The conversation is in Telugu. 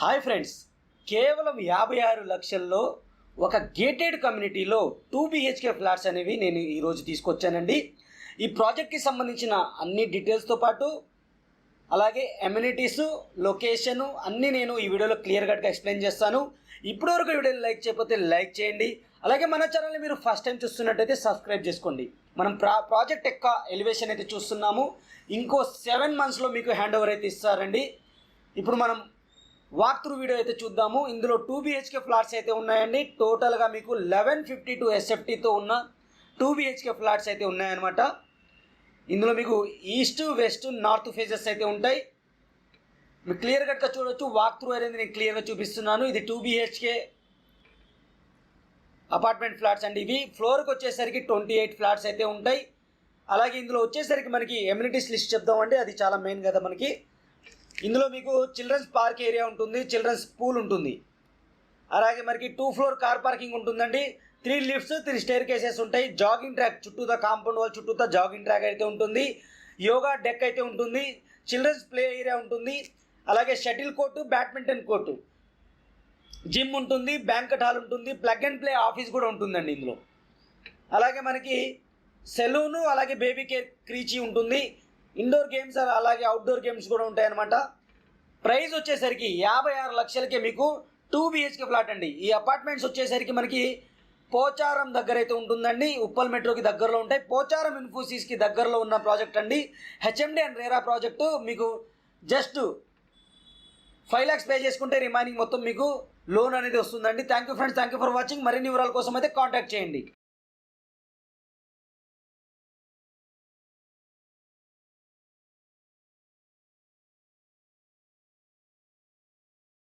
Hi friends. కేవలం యాభై ఆరు లక్షల్లో ఒక గేటెడ్ కమ్యూనిటీలో టూ బిహెచ్కే ఫ్లాట్స్ అనేవి నేను ఈరోజు తీసుకొచ్చానండి. ఈ ప్రాజెక్ట్కి సంబంధించిన అన్ని డీటెయిల్స్తో పాటు అలాగే ఎమ్యూనిటీస్ లొకేషను అన్నీ నేను ఈ వీడియోలో క్లియర్ కట్గా ఎక్స్ప్లెయిన్ చేస్తాను. ఇప్పటివరకు వీడియోని లైక్ చేయకపోతే లైక్ చేయండి. అలాగే మన ఛానల్ని మీరు ఫస్ట్ టైం చూస్తున్నట్టయితే సబ్స్క్రైబ్ చేసుకోండి. మనం ప్రా ప్రాజెక్ట్ యొక్క ఎలివేషన్ అయితే చూస్తున్నాము. ఇంకో సెవెన్ మంత్స్లో మీకు హ్యాండ్ ఓవర్ అయితే ఇస్తారండి. ఇప్పుడు మనం వాక్ త్రూ వీడియో అయితే చూద్దాము. ఇందులో టూ బిహెచ్కే ఫ్లాట్స్ అయితే ఉన్నాయండి. టోటల్గా మీకు లెవెన్ ఫిఫ్టీ టూ ఎస్ఎఫ్టీతో ఉన్న టూ బిహెచ్కే ఫ్లాట్స్ అయితే ఉన్నాయన్నమాట. ఇందులో మీకు ఈస్ట్ వెస్ట్ నార్త్ ఫేజెస్ అయితే ఉంటాయి. మీకు క్లియర్ కట్గా చూడొచ్చు. వాక్ త్రూ అనేది నేను క్లియర్గా చూపిస్తున్నాను. ఇది టూ బిహెచ్కే అపార్ట్మెంట్ ఫ్లాట్స్ అండి ఇవి. ఫ్లోర్కి వచ్చేసరికి ట్వంటీ ఎయిట్ ఫ్లాట్స్ అయితే ఉంటాయి. అలాగే ఇందులో వచ్చేసరికి మనకి ఎమ్యూనిటీస్ లిస్ట్ చెప్దామండి. అది చాలా మెయిన్ కదా మనకి. ఇందులో మీకు చిల్డ్రన్స్ పార్క్ ఏరియా ఉంటుంది చిల్డ్రన్స్ పూల్ ఉంటుంది. అలాగే మనకి టూ ఫ్లోర్ కార్ పార్కింగ్ ఉంటుందండి. Three lifts three staircases ఉంటాయి. జాగింగ్ ట్రాక్ చుట్టూ కాంపౌండ్ వాల్ చుట్టూతా జాగింగ్ ట్రాక్ అయితే ఉంటుంది. యోగా డెక్ అయితే ఉంటుంది. చిల్డ్రన్స్ ప్లే ఏరియా ఉంటుంది. అలాగే shuttle court badminton court gym ఉంటుంది బ్యాంకెట్ హాల్ ఉంటుంది ప్లగ్ అండ్ ప్లే ఆఫీస్ కూడా ఉంటుందండి ఇందులో. అలాగే మనకి సెలూను అలాగే బేబీ కేర్ క్రీచీ ఉంటుంది. ఇండోర్ గేమ్స్ అలాగే అవుట్డోర్ గేమ్స్ కూడా ఉంటాయన్నమాట. ప్రైస్ వచ్చేసరికి యాభై ఆరు లక్షలకే మీకు టూ బిహెచ్కే ఫ్లాట్ అండి. ఈ అపార్ట్మెంట్స్ వచ్చేసరికి మనకి పోచారం దగ్గర అయితే ఉంటుందండి. ఉప్పల్ మెట్రోకి దగ్గరలో ఉంటాయి. పోచారం ఇన్ఫోసిస్కి దగ్గరలో ఉన్న ప్రాజెక్ట్ అండి. హెచ్ఎండి అండ్ రేరా ప్రాజెక్టు మీకు జస్ట్ ఫైవ్ ల్యాక్స్ పే చేసుకుంటే రిమైనింగ్ మొత్తం మీకు లోన్ అనేది వస్తుందండి. Thank you friends thank you for watching మరిన్ని వివరాల కోసం అయితే కాంటాక్ట్ చేయండి.